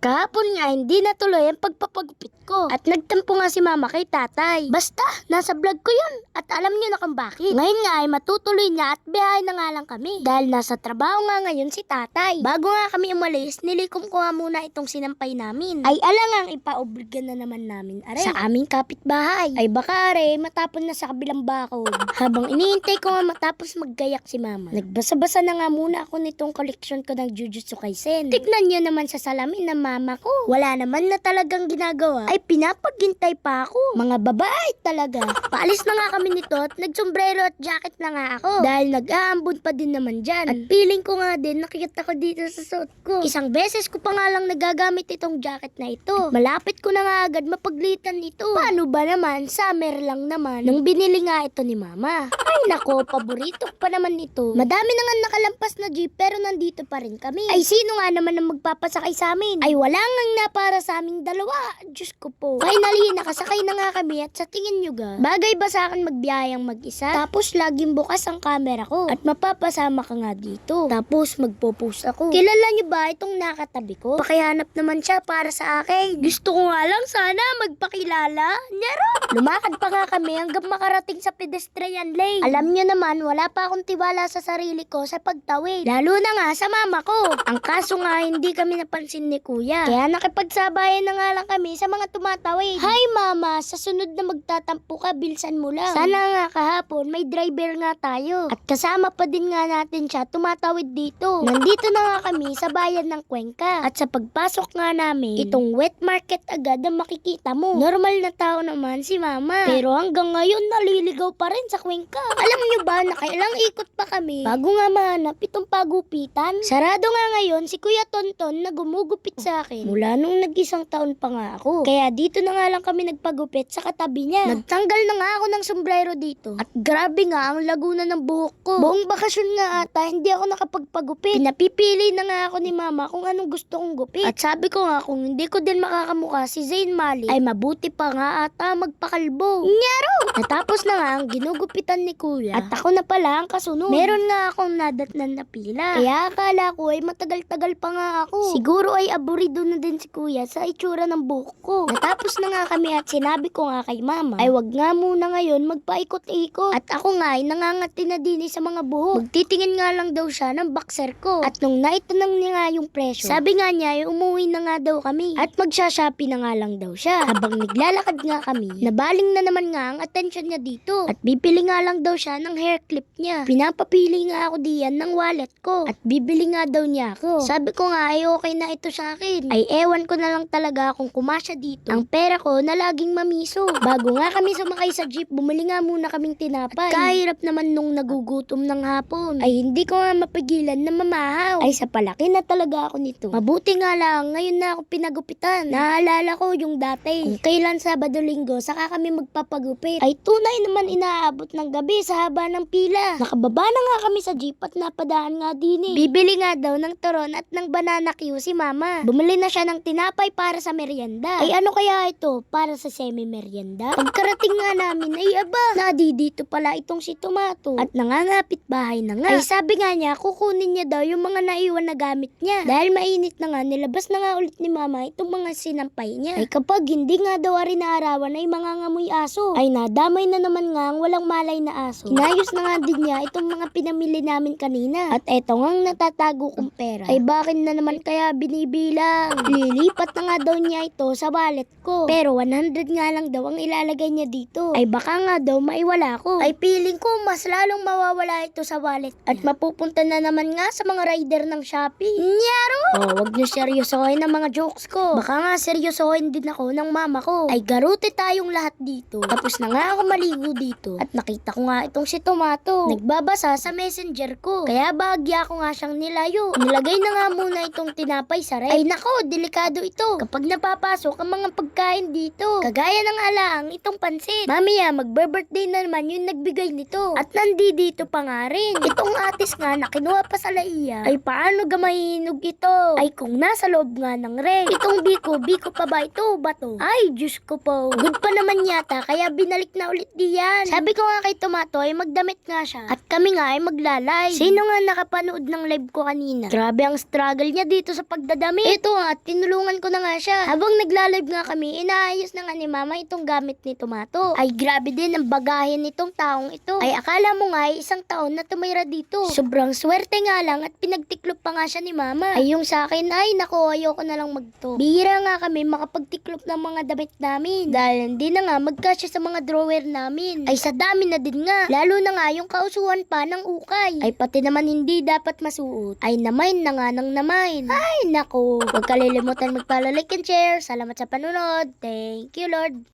Kahapon nga, hindi natuloy ang pagpapagupit ko. At nagtampo nga si mama kay tatay. Basta, nasa vlog ko yun. At alam niyo na kung bakit. Ngayon nga ay matutuloy niya at biyahe na nga lang kami. Dahil nasa trabaho nga ngayon si tatay. Bago nga kami umalis, nilikom ko nga muna itong sinampay namin. Ay alangang ipaobligan na naman namin are. Sa aming kapitbahay. Ay baka are, matapon na sa kabilang bakod. Habang iniintay ko nga matapos maggayak si mama. Nagbasa-basa na nga muna ako nitong collection ko ng Jujutsu Kaisen. Tignan niyo naman sa salamin ng mama ko. Wala naman na talagang ginagawa. Ay pinapaghintay pa ako. Mga babae talaga. Paalis na nga kami nito at nagsombrero at jacket na nga ako. Dahil nag-aambon pa din naman dyan. At feeling ko nga din nakikita ko dito sa suot ko. Isang beses ko pa nga lang nagagamit itong jacket na ito. Malapit ko na nga agad mapaglitan ito. Paano ba naman? Summer lang naman. Nung binili nga ito ni mama. Ay nako, paborito pa naman ito. Madami na nga nakalampas na jeep pero nandito pa rin kami. Ay sino nga naman ang magpapasakay sa amin? Ay wala nga na para sa aming dalawa. Diyos ko po. Finally, nakasakay na nga kami at sa tingin nyo ga, bagay ba sa akin magbiyayang mag-isa? Tapos laging bukas ang camera ko at mapapasama ka nga dito. Tapos magpo-post ako. Kilala nyo ba itong nakatabi ko? Pakihanap naman siya para sa akin. Gusto ko nga lang sana magpakilala. Nyaro! Lumakad pa nga kami hanggang makarating sa pedestrian lane. Alam nyo naman, wala pa akong tiwala sa sarili ko sa pagtawid. Lalo na nga sa mama ko. Ang kaso nga, hindi kami napansin ni kuya. Kaya nakipagsabayan na nga lang kami sa mga tumatawid. Hi mama, sa sunod na magtatampo ka, bilsan mo lang. Sana nga kahapon, may driver nga tayo. At kasama pa din nga natin siya tumatawid dito. Nandito na nga kami sa bayan ng Cuenca. At sa pagpasok nga namin, itong wet market agad ang makikita mo. Normal na tao naman si mama. Pero hanggang ngayon, naliligaw pa rin sa Cuenca. Alam niyo ba na kailang ikot pa kami bago nga mahanap itong pagupitan? Sarado nga ngayon si Kuya Tonton na gumugupit sa akin mula nung nag-isang taon pa nga ako. Kaya dito na nga lang kami nagpagupit sa katabi niya. Nagtanggal na nga ako ng sombrero dito. At grabe nga ang laguna ng buhok ko. Buong bakasyon nga ata, hindi ako nakapagpagupit. Pinapipili na nga ako ni mama kung anong gusto kong gupit. At sabi ko nga kung hindi ko din makakamukha si Zayn Malik, ay mabuti pa nga ata magpakalbo. Nyaro! Natapos na nga ang ginugupitan ni kuya. At ako na pala ang kasunod. Meron nga akong nadatnan na pila. Kaya akala ko ay matagal-tagal pa nga ako. Siguro ay aburido na din si kuya sa itsura ng buhok ko. Natapos na nga kami at sinabi ko nga kay mama, ay wag nga muna ngayon magpaikot-ikot. At ako nga ay nangangati na din sa mga buhok. Magtitingin nga lang daw siya ng boxer ko. At nung naitanong niya nga yung presyo, sabi nga niya ay umuwi na nga daw kami. At magsha-shopee na nga lang daw siya. Habang naglalakad nga kami, nabaling na naman nga ang attention niya dito. At bibili nga lang daw siya ng hair clip niya. Pinapapili nga ako diyan ng wallet ko. At bibili nga daw niya ako. Sabi ko nga ay okay na ito sa akin. Ay ewan ko na lang talaga kung kumasya dito. Ang pera ko na laging mamiso. Bago nga kami sumakay sa jeep, bumili nga muna kaming tinapay. At kahirap naman nung nagugutom ng hapon. Ay hindi ko nga mapigilan na mamahaw. Ay sa palaki na talaga ako nito. Mabuti nga lang, ngayon na ako pinagupitan. Naalala ko yung dati. Kung kailan Sabado Linggo, saka kami magpapagupit. Ay tunay naman inaabot ng gabi sa haba ng pila. Nakababa na nga kami sa jeep at napadaan nga din eh. Bibili nga daw ng turon at ng banana Q si mama. Bumili na siya ng tinapay para sa merienda. Ay ano kaya ito? Para sa semi-merienda? Pagkarating nga namin ay aba, nadi dito pala itong si Tomato. At nangangapit bahay na nga. Ay sabi nga niya, kukunin niya daw yung mga naiwan na gamit niya. Dahil mainit na nga, nilabas na nga ulit ni mama itong mga sinampay niya. Ay kapag hindi nga daw ari naarawan ay mangangamoy aso. Ay nadamay na naman nga ang walang malay na aso. Inayos na nga din niya itong mga pinamili namin kanina. At eto nga ang natatago kong pera. Ay bakit na naman kaya binibilang? Lilipat na nga daw niya ito sa wallet ko. Pero 100 nga lang daw ang ilalagay niya dito. Ay baka nga daw maiwala ko. Ay feeling ko mas lalong mawawala ito sa wallet At mapupunta na naman nga sa mga rider ng Shopee. Nyaro! Oh, wag niyo seryosohin ang mga jokes ko. Baka nga seryosohin din ako ng mama ko. Ay garute tayong lahat dito. Tapos na nga ako maligo dito. At nakita ko nga itong si Tomato. Nagbabasa sa messenger ko. Kaya bagya ko nga siyang nilayo. Nilagay na nga muna itong tinapay sa ref. Ay nako, delikado ito. Kapag napapasok ang mga pagkain dito. Kagaya ng alaang itong pansit. Mamaya, magbe-birthday na naman yung nagbigay nito. At nandi dito pa nga rin. Itong atis nga na kinuha pa sa laiya. Ay paano gamahinog ito? Ay kung nasa loob nga ng ref. Itong biko, biko pa ba ito o ba to? Ay, Diyos ko po. Good pa naman yata, kaya binalik na ulit diyan. Sabi ko nga kay Tomato ay magdamit nga siya. At kami nga ay maglalay. Sino nga nakapanood ng live ko kanina? Grabe ang struggle niya dito sa pagdadamit. Ito to at tinulungan ko na nga siya. Habang nagla-live nga kami, inaayos na nga ni mama itong gamit ni Tomato. Ay grabe din ang bagahin nitong taong ito. Ay akala mo nga ay isang taon na tumira dito. Sobrang swerte nga lang at pinagtiklop pa nga siya ni mama. Ay yung sa akin ay nako ayoko na lang magto. Bihira nga kami makapagtiklop ng mga damit namin. Dahil hindi na nga magkasya sa mga drawer namin. Ay sa dami na din nga. Lalo na nga yung kausuhan pa ng ukay. Ay pati naman hindi dapat masuot. Ay namain na nga ng namain. Ay nako. Huwag kalilimutan magpala like and share. Salamat sa panunod. Thank you Lord.